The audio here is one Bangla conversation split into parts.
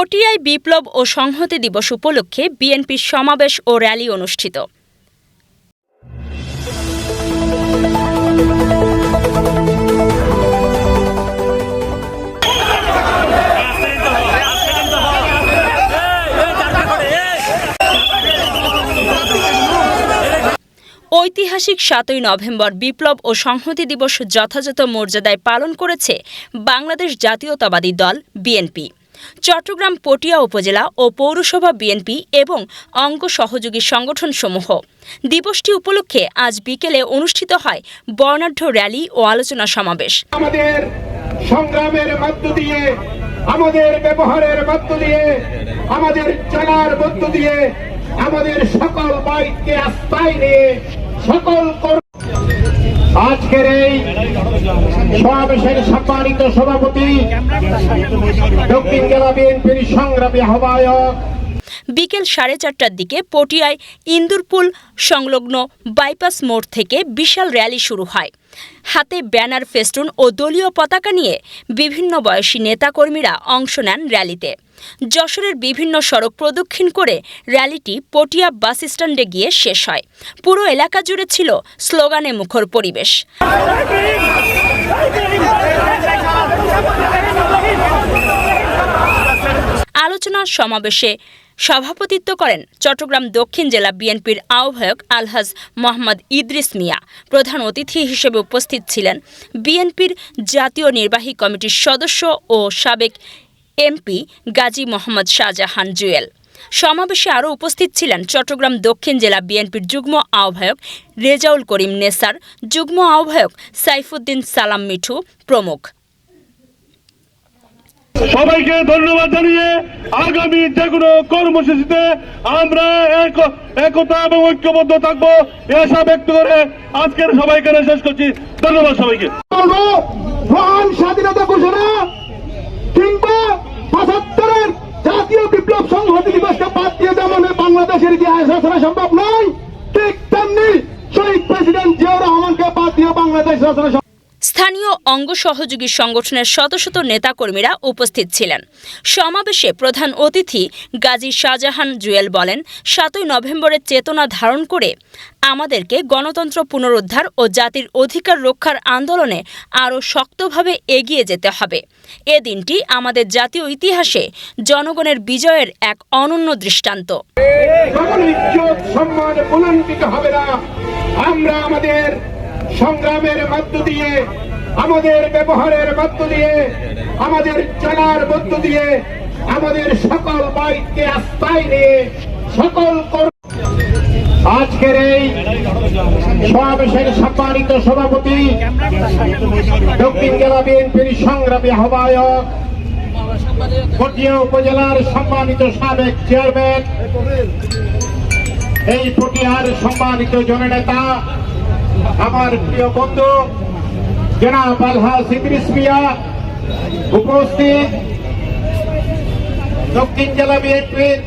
পটিয়ায় বিপ্লব ও সংহতি দিবস উপলক্ষে বিএনপির সমাবেশ ও র্যালি অনুষ্ঠিত। ঐতিহাসিক সাতই নভেম্বর বিপ্লব ও সংহতি দিবস যথাযথ মর্যাদায় পালন করেছে বাংলাদেশ জাতীয়তাবাদী দল বিএনপি। চট্টগ্রাম পটিয়া উপজেলা ও পৌরসভা বিএনপি এবং অঙ্গ সহযোগী সংগঠনসমূহ। দিবসটি উপলক্ষে আজ বিকেলে অনুষ্ঠিত হয় বর্ণাঢ্য র্যালি ও আলোচনা সমাবেশ। আমাদের সংগ্রামের মধ্য দিয়ে, আমাদের ব্যবহারের মধ্য দিয়ে, আমাদের চলার মধ্য দিয়ে, আমাদের সকল বাইককে আস্থায় নিয়ে সকল আজকের এই সমাবেশের সম্মানিত সভাপতি দক্ষিণ জেলা বিএনপির সংগ্রামী আহ্বায়ক। বিকেল সাড়ে চারটার দিকে পটিয়ায় ইন্দুরপুল সংলগ্ন বাইপাস মোড় থেকে বিশাল র্যালি শুরু হয়। হাতে ব্যানার, ফেস্টুন ও দলীয় পতাকা নিয়ে বিভিন্ন বয়সী নেতাকর্মীরা অংশ নেন র্যালিতে। যশোরের বিভিন্ন সড়ক প্রদক্ষিণ করে র্যালিটি পটিয়া বাস স্ট্যান্ডে গিয়ে শেষ হয়। পুরো এলাকা জুড়ে ছিল স্লোগানে মুখর পরিবেশ। আলোচনা সমাবেশে সভাপতিত্ব করেন চট্টগ্রাম দক্ষিণ জেলা বিএনপির আহ্বায়ক আলহাজ মোহাম্মদ ইদ্রিস মিয়া। প্রধান অতিথি হিসেবে উপস্থিত ছিলেন বিএনপির জাতীয় নির্বাহী কমিটির সদস্য ও সাবেক এমপি গাজী মোহাম্মদ শাহজাহান জুয়েল। সমাবেশে আরও উপস্থিত ছিলেন চট্টগ্রাম দক্ষিণ জেলা বিএনপির যুগ্ম আহ্বায়ক রেজাউল করিম নেসার, যুগ্ম আহ্বায়ক সাইফুদ্দিন সালাম মিঠু প্রমুখ। সবাইকে ধন্যবাদ জানিয়ে আগামী যে কোনো কর্মসূচিতে আমরা একতা এবং ঐক্যবদ্ধ থাকব। এ আশা ব্যক্ত করে আজকের সবাই এখানে শেষ করছি। ধন্যবাদ সবাইকে। স্বাধীনতা ঘোষণা কিংবা পঁচাত্তরের জাতীয় বিপ্লব সংহতি দিবসকে বাদ দিয়ে যেমন বাংলাদেশের ইতিহাস রচনা সম্ভব নয়, ঠিক তেমনি শহীদ প্রেসিডেন্ট জিয়াউর রহমানকে বাদ দিয়ে বাংলাদেশ রচনা স্থানীয় অঙ্গ সহযোগী সংগঠনের শত শত নেতাকর্মীরা উপস্থিত ছিলেন। সমাবেশে প্রধান অতিথি গাজী শাহজাহান জুয়েল বলেন, সাতই নভেম্বরের চেতনা ধারণ করে আমাদেরকে গণতন্ত্র পুনরুদ্ধার ও জাতির অধিকার রক্ষার আন্দোলনে আরও শক্তভাবে এগিয়ে যেতে হবে। এ দিনটি আমাদের জাতীয় ইতিহাসে জনগণের বিজয়ের এক অনন্য দৃষ্টান্ত। আমরা আমাদের সংগ্রামের মধ্য দিয়ে আমাদের ব্যবহারের মধ্য দিয়ে, আমাদের চলার মধ্য দিয়ে, আমাদের সকল বাড়িতে আস্থায় নিয়ে সকল আজকের এই সমাবেশের সম্মানিত সভাপতি, দক্ষিণ জেলা বিএনপির সংগ্রামী আহ্বায়ক, পটিয়া উপজেলার সম্মানিত সাবেক চেয়ারম্যান, এই পটিয়ার সম্মানিত জননেতা, আমার প্রিয় বন্ধু জনাব আলহাজ ইদ্রিস মিয়া উপস্থিত। দক্ষিণ জেলা বিএনপির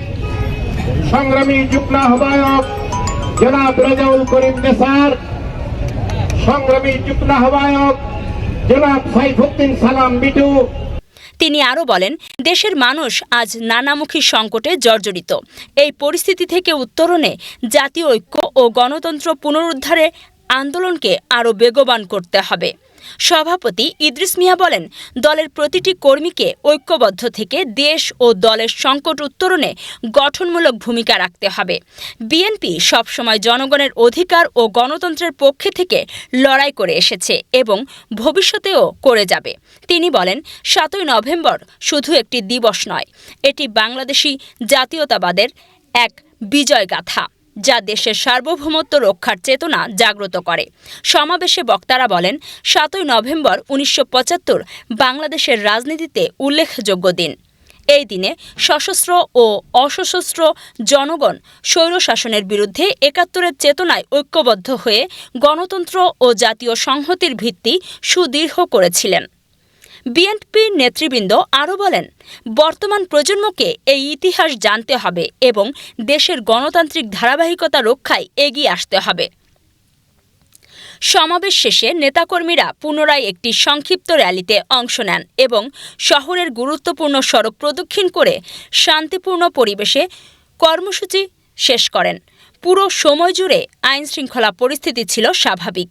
সংগ্রামী যুগ্ম আহ্বায়ক জনাব রেজাউল করিম নেসার, সংগ্রামী যুগ্ম আহ্বায়ক জনাব সাইফুদ্দিন সালাম বিটু তিনি আরও বলেন, দেশের মানুষ আজ নানামুখী সংকটে জর্জরিত। এই পরিস্থিতি থেকে উত্তরণে জাতীয় ঐক্য ও গণতন্ত্র পুনরুদ্ধারে আন্দোলনকে আরও বেগবান করতে হবে। সভাপতি ইদ্রিস মিয়া বলেন, দলের প্রতিটি কর্মীকে ঐক্যবদ্ধ থেকে দেশ ও দলের সংকট উত্তরণে গঠনমূলক ভূমিকা রাখতে হবে। বিএনপি সবসময় জনগণের অধিকার ও গণতন্ত্রের পক্ষে থেকে লড়াই করে এসেছে এবং ভবিষ্যতেও করে যাবে। তিনি বলেন, সাতই নভেম্বর শুধু একটি দিবস নয়, এটি বাংলাদেশি জাতীয়তাবাদের এক বিজয় গাথা যা দেশের সার্বভৌমত্ব রক্ষার চেতনা জাগ্রত করে। সমাবেশে বক্তারা বলেন, সাতই নভেম্বর উনিশশো পঁচাত্তর বাংলাদেশের রাজনীতিতে উল্লেখযোগ্য দিন। এই দিনে সশস্ত্র ও অসশস্ত্র জনগণ স্বৈরশাসনের বিরুদ্ধে একাত্তরের চেতনায় ঐক্যবদ্ধ হয়ে গণতন্ত্র ও জাতীয় সংহতির ভিত্তি সুদৃঢ় করেছিলেন। বিএনপির নেতৃবৃন্দ আরও বলেন, বর্তমান প্রজন্মকে এই ইতিহাস জানতে হবে এবং দেশের গণতান্ত্রিক ধারাবাহিকতা রক্ষায় এগিয়ে আসতে হবে। সমাবেশ শেষে নেতাকর্মীরা পুনরায় একটি সংক্ষিপ্ত র্যালিতে অংশ নেন এবং শহরের গুরুত্বপূর্ণ সড়ক প্রদক্ষিণ করে শান্তিপূর্ণ পরিবেশে কর্মসূচি শেষ করেন। পুরো সময় জুড়ে আইন শৃঙ্খলা পরিস্থিতি ছিল স্বাভাবিক।